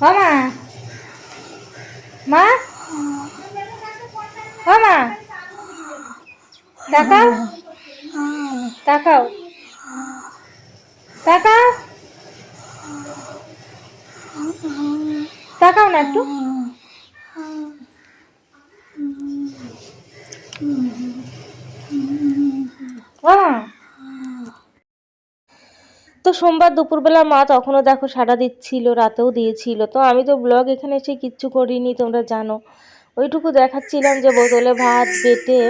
ও মা। মা। ও মা। তাকাও। তাকাও। তাকাও। তাকাও না একটু ও মা তো সোমবার দুপুরবেলা মা তখনও দেখো সাড়া দিচ্ছিল, রাতেও দিয়েছিল। তো আমি তো ব্লগ এখানে এসে কিচ্ছু করিনি, তোমরা জানো। ওইটুকু দেখাচ্ছিলাম যে বোতলে ভাত বেটে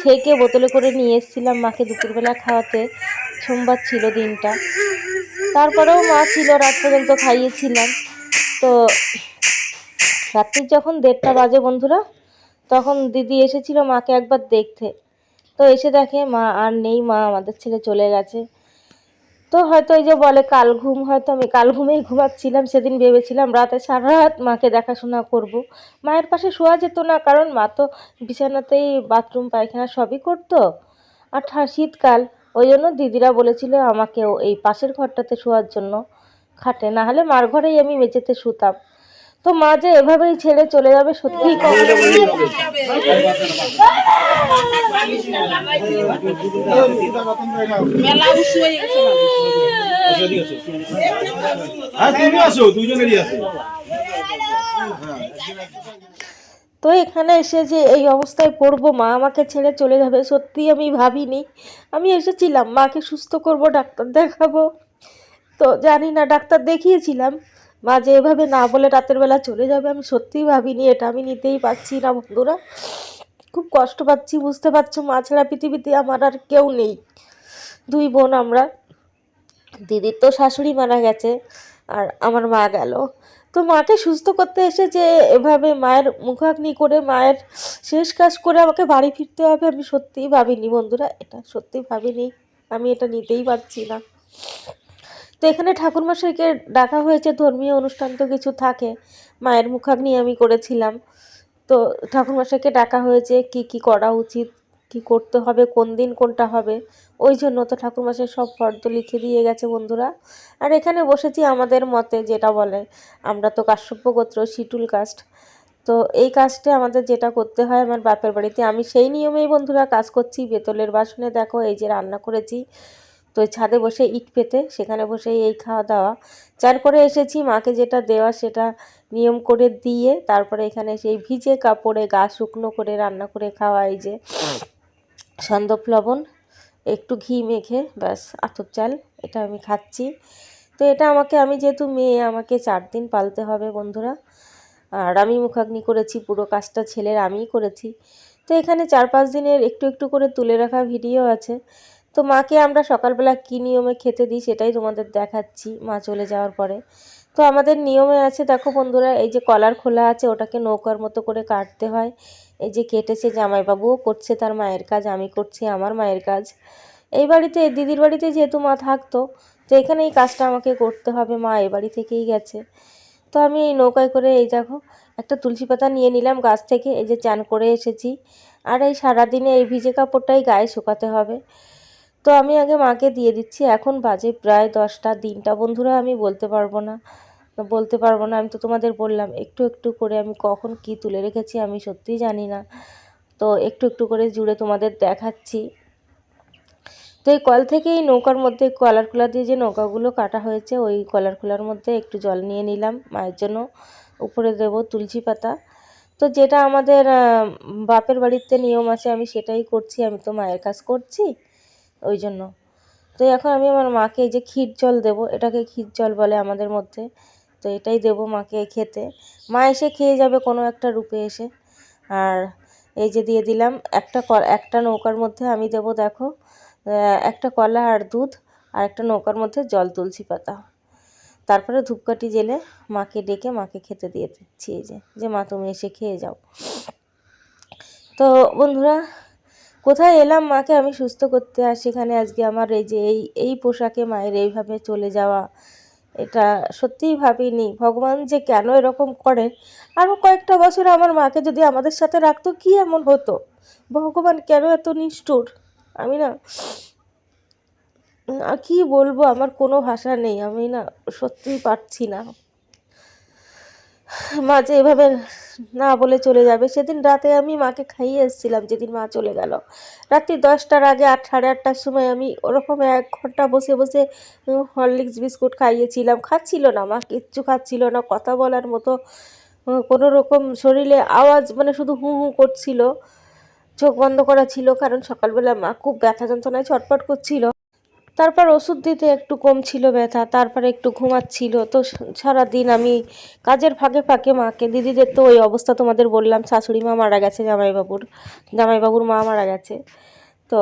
ছেঁকে বোতলে করে নিয়ে এসেছিলাম মাকে দুপুরবেলা খাওয়াতে। সোমবার ছিল দিনটা। তারপরেও মা ছিল, রাত পর্যন্ত খাইয়েছিলাম। তো রাত্রির যখন দেড়টা বাজে বন্ধুরা, তখন দিদি এসেছিল মাকে একবার দেখতে। তো এসে দেখে মা আর নেই, মা আমাদের ছেলে চলে গেছে। তো হয়তো এই যে বলে কাল ঘুম, হয়তো আমি কাল ঘুমেই ঘুমাচ্ছিলাম, সেদিন ভেবেছিলাম রাতে সারা রাত মাকে দেখাশোনা করব। মায়ের পাশে শোয়া যেত না, কারণ মা তো বিছানাতেই বাথরুম, পায়খানা সবই করতো আর শীতকাল, ওই জন্য দিদিরা বলেছিল আমাকেও এই পাশের ঘরটাতে শোয়ার জন্য খাটে, না হলে মার ঘরেই আমি মেঝেতে শুতাম তো মা যে এভাবেই ছেড়ে চলে যাবে সত্যিই হয়ে তো এখানে এসে যে এই অবস্থায় পড়ব মা আমাকে ছেড়ে চলে যাবে সত্যি আমি ভাবিনি। আমি এসেছিলাম মাকে সুস্থ করব ডাক্তার দেখাবো। তো জানি না ডাক্তার দেখিয়েছিলাম। মা যে এভাবে না বলে রাতের বেলা চলে যাবে, আমি সত্যিই ভাবিনি, এটা আমি নিতেই পারছি না বন্ধুরা। খুব কষ্ট পাচ্ছি, বুঝতে পারছ, মা ছাড়া পৃথিবীতে আমার আর কেউ নেই। দুই বোন আমরা। দিদির তো শাশুড়ি মারা গেছে, আর আমার মা গেল। তো মাকে সুস্থ করতে এসে যে এভাবে মায়ের মুখাগ্নি করে, মায়ের শেষ কাজ করে আমাকে বাড়ি ফিরতে হবে, আমি সত্যিই ভাবিনি বন্ধুরা, এটা সত্যি ভাবিনি, আমি এটা নিতেই পারছি না। তো এখানে ঠাকুরমশাইকে ডাকা হয়েছে, ধর্মীয় অনুষ্ঠান তো কিছু থাকে। মায়ের মুখাগ্নি আমি করেছিলাম। তো ঠাকুরমশাইকে ডাকা হয়েছে, কি কি করা উচিত, কি করতে হবে, কোন দিন কোনটা হবে? ওই জন্য তো ঠাকুরমশাই সব ফর্দ লিখে দিয়ে গেছে বন্ধুরা। আর এখানে বসেছি আমাদের মতে, যেটা বলে, আমরা তো কাশ্যপ্য গোত্র, শিটুল কাস্ট। তো এই কাজটা আমাদের যেটা করতে হয় আমার বাপের বাড়িতে। আমি সেই নিয়মেই বন্ধুরা কাজ করছি, বেতলের বাসনে দেখো, এই যে রান্না করেছি। তো ছাদে বসে ইট পেতে, সেখানে বসে এই খাওয়া দাওয়া। চার করে এসেছি, মাকে যেটা দেওয়া সেটা নিয়ম করে দিয়ে, তারপরে এখানে সেই ভিজে কাপড়ে গা শুকনো করে রান্না করে খাওয়া, এই যে সন্দপ লবণ, একটু ঘি মেখে, ব্যাস, আতপ চাল, এটা আমি খাচ্ছি। তো এটা আমাকে, আমি যেহেতু মেয়ে, আমাকে চার দিন পালতে হবে বন্ধুরা। আর আমি মুখাগ্নি করেছি, পুরো কাজটা ছেলের আমিই করেছি। তো এখানে চার পাঁচ দিনের একটু একটু করে তুলে রাখা ভিডিও আছে। তো মাকে আমরা সকালবেলা কী নিয়মে খেতে দিই সেটাই তোমাদের দেখাচ্ছি, মা চলে যাওয়ার পরে। তো আমাদের নিয়মে আছে, দেখো বন্ধুরা, এই যে কলার খোলা আছে, ওটাকে নৌকার মতো করে কাটতে হয়। এই যে কেটেছে জামাইবাবুও করছে তার মায়ের কাজ, আমি করছি আমার মায়ের কাজ। এই বাড়িতে দিদির বাড়িতে যেহেতু মা থাকতো, তো এখানে এই কাজটা আমাকে করতে হবে, মা এই বাড়ি থেকেই গেছে। তো আমি এই নৌকায় করে, এই দেখো, একটা তুলসী পাতা নিয়ে নিলাম গাছ থেকে, এই যে চান করে এসেছি। আর এই সারাদিনে এই ভিজে কাপড়টাই গায়ে শুকাতে হবে। তো আমি আগে মাকে দিয়ে দিচ্ছি। এখন বাজে প্রায় দশটা। দিনটা বন্ধুরা আমি বলতে পারব না। বলতে পারব না। আমি তো তোমাদের বললাম, একটু একটু করে আমি কখন কি তুলে রেখেছি আমি সত্যিই জানি না। তো একটু একটু করে জুড়ে তোমাদের দেখাচ্ছি। তো এই কল থেকে এই নৌকার মধ্যে কলার খোলা দিয়ে যে নৌকাগুলো কাটা হয়েছে, ওই কলার খোলার মধ্যে একটু জল নিয়ে নিলাম। মায়ের জন্য উপরে দেব তুলসী পাতা। তো যেটা আমাদের বাপের বাড়িতে নিয়ম আছে, আমি সেটাই করছি। আমি তো মায়ের কাজ করছি। ওই জন্য তো এখন আমি আমার মাকে এই যে ক্ষীর জল দেবো, এটাকে ক্ষীর জল বলে আমাদের মধ্যে, তো এটাই দেবো মাকে খেতে। মা এসে খেয়ে যাবে কোনো একটা রূপে এসে। আর এই যে দিয়ে দিলাম একটা একটা নৌকার মধ্যে আমি দেবো দেখো একটা কলা আর দুধ আর একটা নৌকার মধ্যে জল তুলসী পাতা। তারপরে ধূপকাঠি জেলে মাকে ডেকে মাকে খেতে দিয়ে দিচ্ছি এই যে যে মা তুমি এসে খেয়ে যাও। তো বন্ধুরা কোথায় এলাম মাকে আমি সুস্থ করতে আর সেখানে আজকে আমার এই যে এই এই পোশাকে মায়ের এইভাবে চলে যাওয়া, এটা সত্যিই ভাবিনি। ভগবান যে কেন এরকম করে আরও কয়েকটা বছর আমার মাকে যদি আমাদের সাথে রাখতো, কি এমন হতো? ভগবান কেন এত নিষ্ঠুর? আমি না কি বলব, আমার কোনো ভাষা নেই, আমি না সত্যিই পারছি না। মা যে এভাবে না বলে চলে যাবে, সেদিন রাতে আমি মাকে খাইয়ে এসেছিলাম, যেদিন মা চলে গেল। রাত্রি দশটার আগে আট, সাড়ে আটটার সময় আমি ওরকম এক ঘণ্টা বসে বসে হরলিক্স বিস্কুট খাইয়েছিলাম। খাচ্ছিল না মা, কিচ্ছু খাচ্ছিল না, কথা বলার মতো কোনো রকম শরীরে আওয়াজ মানে শুধু হু হু করছিল। চোখ বন্ধ করা ছিল, কারণ সকালবেলা মা খুব ব্যথা যন্ত্রণায় ছটপট করছিল। তারপর ওষুধ দিতে একটু কম ছিল ব্যথা, তারপরে একটু ঘুমাচ্ছিল। তো সারাদিন আমি কাজের ফাঁকে ফাঁকে মাকে, দিদিদের তো ওই অবস্থা তোমাদের বললাম, শাশুড়ি মা মারা গেছে, জামাইবাবুর জামাইবাবুর মা মারা গেছে। তো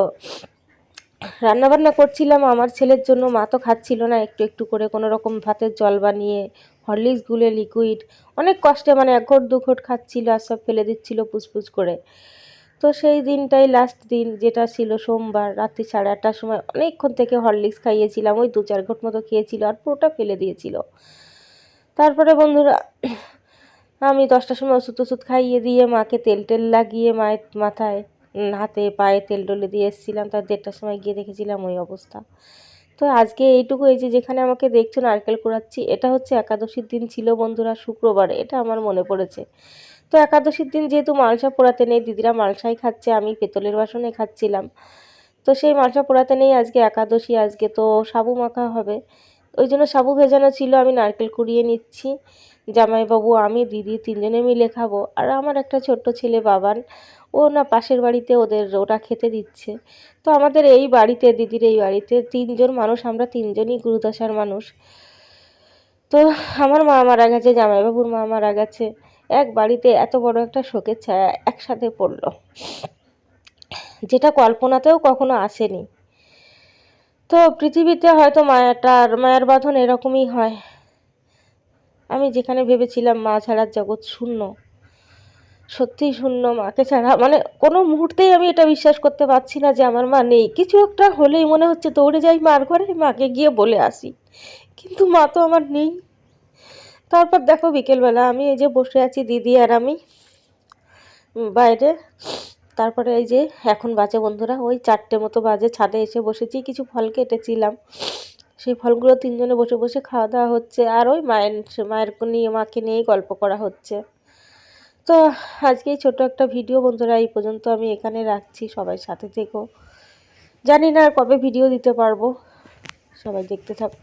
রান্নাবান্না করছিলাম, আমার ছেলের জন্য মা তো খাচ্ছিল না, একটু একটু করে কোনো রকম ভাতের জল বানিয়ে, হরলিক্স গুলে, লিকুইড, অনেক কষ্টে মানে এক ঘট দু ঘট খাচ্ছিল, আর সব ফেলে দিচ্ছিল পুচপুচ করে। তো সেই দিনটাই লাস্ট দিন যেটা ছিল সোমবার রাত্রি সাড়ে আটটার সময় অনেকক্ষণ থেকে হরলিক্স খাইয়েছিলাম, ওই দু চার ঘট মতো খেয়েছিল আর পুরোটা ফেলে দিয়েছিল। তারপরে বন্ধুরা, আমি দশটার সময় ওষুধ ওষুধ খাইয়ে দিয়ে মাকে তেল টেল লাগিয়ে মায়ের মাথায় হাতে পায়ে তেল টলে দিয়ে এসেছিলাম, তার দেড়টার সময় গিয়ে দেখেছিলাম ওই অবস্থা। তো আজকে এইটুকু, এই যে যেখানে আমাকে দেখছ নারকেল কুড়াচ্ছি, এটা হচ্ছে একাদশীর দিন ছিল বন্ধুরা, শুক্রবার, এটা আমার মনে পড়েছে। তো একাদশীর দিন যেহেতু মালসা পোড়াতে নেই, দিদিরা মালসাই খাচ্ছে, আমি পেতলের বাসনে খাচ্ছিলাম। তো সেই মালসা পোড়াতে নেই, আজকে একাদশী, আজকে তো সাবু মাখা হবে। ওই জন্য সাবু ভেজানো ছিল, আমি নারকেল কুড়িয়ে নিচ্ছি। জামাইবাবু, আমি, দিদি তিনজনে মিলে খাব। আর আমার একটা ছোট্ট ছেলে বাবান, ও না পাশের বাড়িতে ওদের ওটা খেতে দিচ্ছে। তো আমাদের এই বাড়িতে, দিদির এই বাড়িতে তিনজন মানুষ, আমরা তিনজনই গুরুদশার মানুষ। তো আমার মা মারা গেছে, জামাইবাবুর মা মারা গেছে। এক বাড়িতে এত বড় একটা শোকের ছায়া একসাথে পড়ল। যেটা কল্পনাতেও কখনো আসেনি। তো পৃথিবীতে হয়তো মায়াটার, মায়ার বাঁধন এরকমই হয়। আমি যেখানে ভেবেছিলাম মা ছাড়ার জগৎ শূন্য, সত্যিই শূন্য মাকে ছাড়া মানে কোনো মুহূর্তেই আমি এটা বিশ্বাস করতে পারছি না যে আমার মা নেই। কিছু একটা হলেই মনে হচ্ছে দৌড়ে যাই মার ঘরে, মাকে গিয়ে বলে আসি। কিন্তু মা তো আমার নেই। তারপর দেখো বিকেলবেলা আমি এই যে বসে আছি দিদি আর আমি বাইরে। তারপরে এই যে এখন বাজে বন্ধুরা, ওই চারটে মতো বাজে, ছাদে এসে বসেছি, কিছু ফল কেটেছিলাম। সেই ফলগুলো তিনজনে বসে বসে খাওয়া দাওয়া হচ্ছে, আর ওই মায়ের মায়ের নিয়ে, মাকে নিয়েই গল্প করা হচ্ছে। তো আজকে এই ছোট একটা ভিডিও বন্ধুরা, এই পর্যন্ত আমি এখানে রাখছি, সবাই সাথে থেকো। জানি না আর কবে ভিডিও দিতে পারব, সবাই দেখতে থাকো।